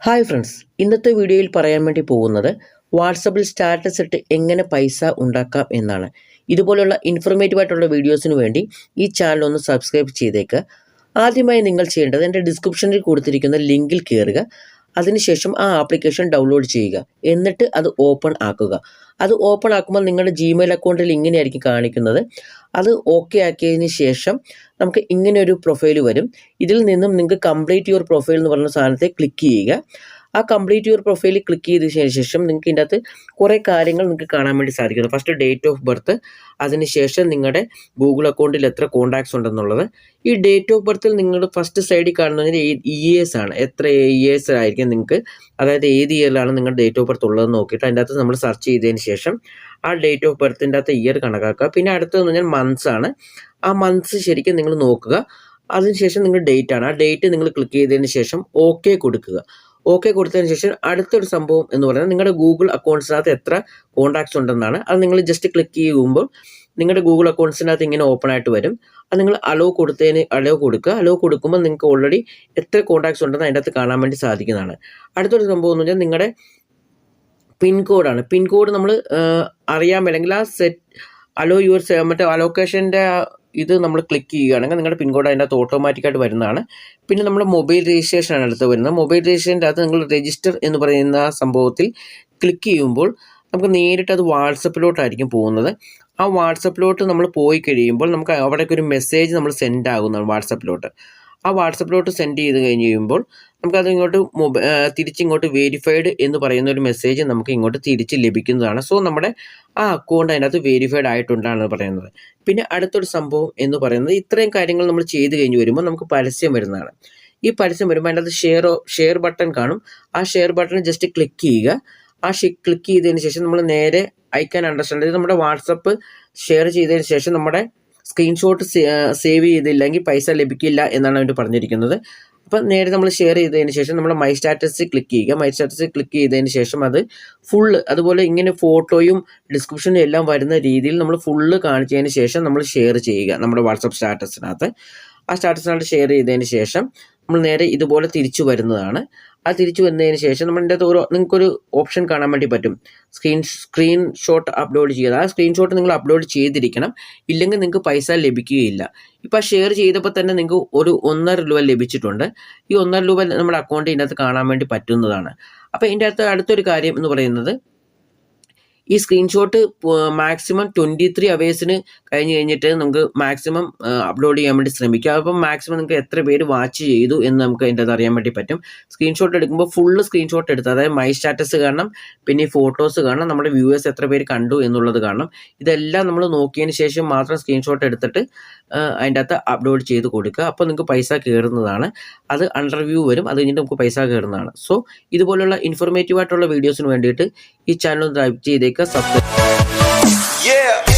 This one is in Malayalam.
ഹായ് ഫ്രണ്ട്സ് ഇന്നത്തെ വീഡിയോയിൽ പറയാൻ വേണ്ടി പോകുന്നത് വാട്സപ്പിൽ സ്റ്റാറ്റസ് ഇട്ട് എങ്ങനെ പൈസ ഉണ്ടാക്കാം എന്നാണ്. ഇതുപോലുള്ള ഇൻഫോർമേറ്റീവ് ആയിട്ടുള്ള വീഡിയോസിന് വേണ്ടി ഈ ചാനൽ ഒന്ന് സബ്സ്ക്രൈബ് ചെയ്തേക്കുക ആദ്യമായി നിങ്ങൾ ചെയ്യേണ്ടത് എന്റെ ഡിസ്ക്രിപ്ഷനിൽ കൊടുത്തിരിക്കുന്ന ലിങ്കിൽ കയറുക അതിനുശേഷം ആ ആപ്ലിക്കേഷൻ ഡൗൺലോഡ് ചെയ്യുക. എന്നിട്ട് അത് ഓപ്പൺ ആക്കുക. അത് ഓപ്പൺ ആക്കുമ്പോൾ നിങ്ങളുടെ ജിമെയിൽ അക്കൗണ്ടിൽ ഇങ്ങനെയായിരിക്കും കാണിക്കുന്നത്. അത് ഓക്കെ ആക്കിയതിന് ശേഷം നമുക്ക് ഇങ്ങനെ ഒരു പ്രൊഫൈൽ വരും. ഇതിൽ നിന്നും നിങ്ങൾക്ക് കംപ്ലീറ്റ് യുവർ പ്രൊഫൈൽ എന്ന് പറഞ്ഞ സാധനത്തെ ക്ലിക്ക് ചെയ്യുക. ആ കംപ്ലീറ്റ് യുവർ പ്രൊഫൈൽ ക്ലിക്ക് ചെയ്തതിന് ശേഷം നിങ്ങൾക്ക് ഇതിന്റെ അകത്ത് കുറേ കാര്യങ്ങൾ നിങ്ങൾക്ക് കാണാൻ വേണ്ടി സാധിക്കുന്നു. ഫസ്റ്റ് ഡേറ്റ് ഓഫ് ബർത്ത് അതിനുശേഷം നിങ്ങളുടെ ഗൂഗിൾ അക്കൗണ്ടിൽ എത്ര കോൺടാക്ട്സ് ഉണ്ടെന്നുള്ളത്. ഈ ഡേറ്റ് ഓഫ് ബർത്തിൽ നിങ്ങൾ ഫസ്റ്റ് സൈഡിൽ കാണുന്നതിന് ഇയേഴ്സ് ആണ്. എത്ര ഇയേഴ്സ് ആയിരിക്കും നിങ്ങൾക്ക് അതായത് ഏത് ഇയറിലാണ് നിങ്ങളുടെ ഡേറ്റ് ഓഫ് ബർത്ത് ഉള്ളതെന്ന് നോക്കിയിട്ട് അതിന്റെ അകത്ത് നമ്മൾ സെർച്ച് ചെയ്തതിന് ശേഷം ആ ഡേറ്റ് ഓഫ് ബർത്തിന്റെ അകത്ത് ഇയർ കണക്കാക്കുക. പിന്നെ അടുത്തതെന്ന് പറഞ്ഞാൽ മന്ത്സ് ആണ്. ആ മന്ത്സ് ശരിക്കും നിങ്ങൾ നോക്കുക. അതിനുശേഷം നിങ്ങൾ ഡേറ്റ് ആണ്. ആ ഡേറ്റ് നിങ്ങൾ ക്ലിക്ക് ചെയ്തതിന് ശേഷം ഓക്കെ കൊടുക്കുക. ഓക്കെ കൊടുത്തതിന് ശേഷം അടുത്തൊരു സംഭവം എന്ന് പറഞ്ഞാൽ നിങ്ങളുടെ ഗൂഗിൾ അക്കൗണ്ട്സിനകത്ത് എത്ര കോൺടാക്ട്സ് ഉണ്ടെന്നാണ്. അത് നിങ്ങൾ ജസ്റ്റ് ക്ലിക്ക് ചെയ്യുമ്പോൾ നിങ്ങളുടെ ഗൂഗിൾ അക്കൗണ്ട്സിനകത്ത് ഇങ്ങനെ ഓപ്പൺ ആയിട്ട് വരും. അത് നിങ്ങൾ അലോ കൊടുത്തതിന് അലോ കൊടുക്കുക. അലോ കൊടുക്കുമ്പോൾ നിങ്ങൾക്ക് ഓൾറെഡി എത്ര കോൺടാക്ട്സ് ഉണ്ടെന്ന് അതിന്റെ അകത്ത് കാണാൻ വേണ്ടി സാധിക്കുന്നതാണ്. അടുത്തൊരു സംഭവം എന്ന് പറഞ്ഞാൽ നിങ്ങളുടെ പിൻകോഡാണ് പിൻകോഡ് നമ്മൾ അറിയാൻ അല്ലെങ്കിൽ ആ സെറ്റ് അലോ യുവർ മറ്റേ അലോക്കേഷന്റെ ഇത് നമ്മൾ ക്ലിക്ക് ചെയ്യുകയാണെങ്കിൽ നിങ്ങളുടെ പിൻകോഡ് അതിന്റെ അകത്ത് ഓട്ടോമാറ്റിക്കായിട്ട് വരുന്നതാണ്. പിന്നെ നമ്മൾ മൊബൈൽ രജിസ്ട്രേഷൻ ആണ് അടുത്ത് വരുന്നത്. മൊബൈൽ രജിസ്ട്രേഷന്റെ അകത്ത് നിങ്ങൾ രജിസ്റ്റർ എന്ന് പറയുന്ന സംഭവത്തിൽ ക്ലിക്ക് ചെയ്യുമ്പോൾ നമുക്ക് നേരിട്ട് അത് വാട്സപ്പിലോട്ടായിരിക്കും പോകുന്നത്. ആ വാട്സപ്പിലോട്ട് നമ്മൾ പോയി കഴിയുമ്പോൾ നമുക്ക് അവിടേക്ക് ഒരു മെസ്സേജ് നമ്മൾ സെൻഡ് ആകുന്നതാണ് വാട്സപ്പിലോട്ട്. ആ വാട്സപ്പിലോട്ട് സെൻഡ് ചെയ്ത് കഴിഞ്ഞ് കഴിയുമ്പോൾ നമുക്കത് ഇങ്ങോട്ട് മൊബൈൽ തിരിച്ചിങ്ങോട്ട് വെരിഫൈഡ് എന്ന് പറയുന്ന ഒരു മെസ്സേജ് നമുക്ക് ഇങ്ങോട്ട് തിരിച്ച് ലഭിക്കുന്നതാണ്. സോ നമ്മുടെ ആ അക്കൗണ്ട് അതിനകത്ത് വെരിഫൈഡ് ആയിട്ടുണ്ടാണ് പറയുന്നത്. പിന്നെ അടുത്തൊരു സംഭവം എന്ന് പറയുന്നത് ഇത്രയും കാര്യങ്ങൾ നമ്മൾ ചെയ്ത് കഴിഞ്ഞ് വരുമ്പോൾ നമുക്ക് പരസ്യം വരുന്നതാണ്. ഈ പരസ്യം വരുമ്പോൾ അതിനകത്ത് ഷെയറോ ഷെയർ ബട്ടൺ കാണും. ആ ഷെയർ ബട്ടൺ ജസ്റ്റ് ക്ലിക്ക് ചെയ്യുക. ആ ക്ലിക്ക് ചെയ്തതിന് ശേഷം നമ്മൾ നേരെ ഐ ക്യാൻ അണ്ടർസ്റ്റാൻഡ് നമ്മുടെ വാട്സപ്പ് ഷെയർ ചെയ്തതിന് ശേഷം നമ്മുടെ സ്ക്രീൻഷോട്ട് സേവ് ചെയ്തില്ലെങ്കിൽ പൈസ ലഭിക്കില്ല എന്നാണ് അവർ പറഞ്ഞിരിക്കുന്നത്. അപ്പം നേരെ നമ്മൾ ഷെയർ ചെയ്തതിന് ശേഷം നമ്മൾ മൈ സ്റ്റാറ്റസ് ക്ലിക്ക് ചെയ്യുക. മൈ സ്റ്റാറ്റസ് ക്ലിക്ക് ചെയ്തതിന് ശേഷം അത് ഫുള്ള് അതുപോലെ ഇങ്ങനെ ഫോട്ടോയും ഡിസ്ക്രിപ്ഷനും എല്ലാം വരുന്ന രീതിയിൽ നമ്മൾ ഫുള്ള് കാണിച്ചതിന് ശേഷം നമ്മൾ ഷെയർ ചെയ്യുക നമ്മുടെ വാട്സപ്പ് സ്റ്റാറ്റസിനകത്ത് ആ സ്റ്റാറ്റസിനകത്ത് ഷെയർ ചെയ്തതിന് ശേഷം നമ്മൾ നേരെ ഇതുപോലെ തിരിച്ചു വരുന്നതാണ്. ആ തിരിച്ചു വന്നതിന് ശേഷം നമ്മളുടെ അകത്ത് ഒരു നിങ്ങൾക്കൊരു ഓപ്ഷൻ കാണാൻ വേണ്ടി പറ്റും. സ്ക്രീൻ സ്ക്രീൻഷോട്ട് അപ്ലോഡ് ചെയ്യുക ആ സ്ക്രീൻഷോട്ട് നിങ്ങൾ അപ്ലോഡ് ചെയ്തിരിക്കണം. ഇല്ലെങ്കിൽ നിങ്ങൾക്ക് പൈസ ലഭിക്കുകയില്ല. ഇപ്പോൾ ഷെയർ ചെയ്തപ്പോൾ തന്നെ നിങ്ങൾക്ക് ഒരു ഒന്നര രൂപ ലഭിച്ചിട്ടുണ്ട്. ഈ ഒന്നര രൂപ നമ്മുടെ അക്കൗണ്ട് ഇതിനകത്ത് കാണാൻ വേണ്ടി പറ്റുന്നതാണ്. അപ്പോൾ ഇതിന്റെ അകത്ത് അടുത്തൊരു കാര്യം എന്ന് പറയുന്നത് ഈ സ്ക്രീൻഷോട്ട് മാക്സിമം ട്വന്റി ത്രീ അവേഴ്സിന് കഴിഞ്ഞ് കഴിഞ്ഞിട്ട് നമുക്ക് മാക്സിമം അപ്ലോഡ് ചെയ്യാൻ വേണ്ടി ശ്രമിക്കുക അപ്പം മാക്സിമം നിങ്ങൾക്ക് എത്ര പേര് വാച്ച് ചെയ്തു എന്ന് നമുക്ക് അതിന്റെ അത് അറിയാൻ വേണ്ടി പറ്റും. സ്ക്രീൻഷോട്ട് എടുക്കുമ്പോൾ ഫുള്ള് സ്ക്രീൻഷോട്ട് എടുത്ത് അതായത് മൈ സ്റ്റാറ്റസ് കാണണം പിന്നെ ഈ ഫോട്ടോസ് കാണണം നമ്മുടെ വ്യൂവേഴ്സ് എത്ര പേര് കണ്ടു എന്നുള്ളത് കാണണം. ഇതെല്ലാം നമ്മൾ നോക്കിയതിന് ശേഷം മാത്രം സ്ക്രീൻഷോട്ട് എടുത്തിട്ട് അതിന്റെ അകത്ത് അപ്ലോഡ് ചെയ്ത് കൊടുക്കുക. അപ്പോൾ നിങ്ങൾക്ക് പൈസ കയറുന്നതാണ്. അത് അണ്ടർ വ്യൂ വരും. അത് കഴിഞ്ഞിട്ട് നമുക്ക് പൈസ കയറുന്നതാണ്. സോ ഇതുപോലുള്ള ഇൻഫോർമേറ്റീവ് ആയിട്ടുള്ള വീഡിയോസിന് വേണ്ടിയിട്ട് ഈ ചാനൽ ഒന്ന് ടൈപ്പ് ചെയ്തേക്കുക സബ്സ്ക്രൈബ് Yeah.